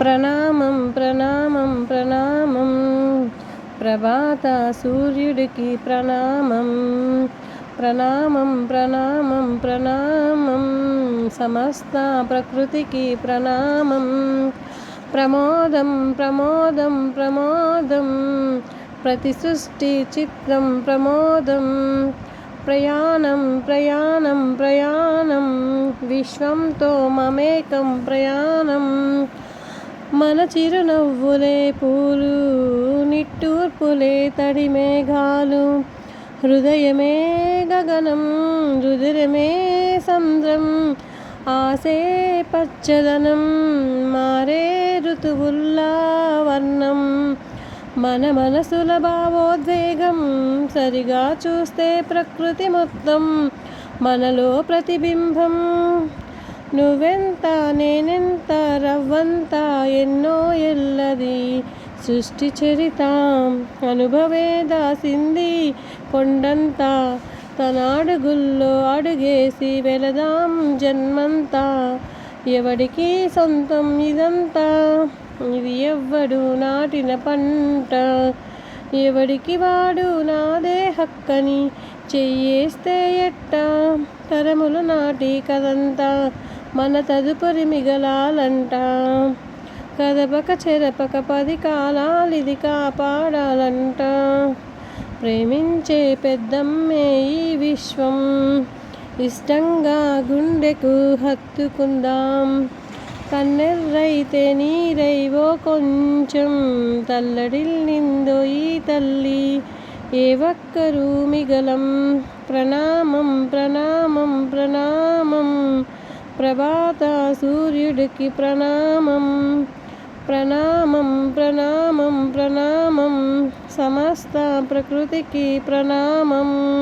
ప్రణామం ప్రణామం ప్రణామం. ప్రభాత సూర్యుడికి ప్రణామం. ప్రణామం ప్రణామం ప్రణామం. సమస్త ప్రకృతికి ప్రణామం. ప్రమోదం ప్రమోదం ప్రమోదం. ప్రతి సృష్టి చిత్రం ప్రమోదం. ప్రయాణం ప్రయాణం ప్రయాణం. విశ్వంతో మమేకం ప్రయాణం. మన చిరునవ్వులే పూలు నిట్టూర్పులే తడి మేఘాలు. హృదయమే గగనం రుదిరమే సంద్రం. ఆసే పచ్చదనం మారే ఋతువుల్లా వర్ణం. మన మనసుల భావోద్వేగం సరిగా చూస్తే ప్రకృతి మొత్తం మనలో ప్రతిబింబం. నువ్వెంత నేనెంత రవ్వంత ఎన్నో ఎల్లది. సృష్టి చరిత అనుభవే దాసింది. కొండంతా తన అడుగుల్లో అడుగేసి వెళదాం జన్మంతా. ఎవడికి సొంతం ఇదంతా? ఇది ఎవ్వడు నాటిన పంట. ఎవడికి వాడు నాదే హక్కని చెయ్యేస్తే ఎట్ట? తరములు నాటి కదంతా మన తదుపరి మిగలాలంట. కదపక చెరపక పది కాలాలిది కాపాడాలంట. ప్రేమించే పెద్దమ్మే ఈ విశ్వం. ఇష్టంగా గుండెకు హత్తుకుందాం. కన్నెర్రైతే నీరైవో కొంచెం తల్లడిల్లిందో ఈ తల్లి. ఏ ఒక్కరూ మిగలం. ప్రణామం ప్రణామం ప్రభాత సూర్యుడికి ప్రణామం. ప్రణామం ప్రణామం ప్రణామం. సమస్త ప్రకృతికి ప్రణామం.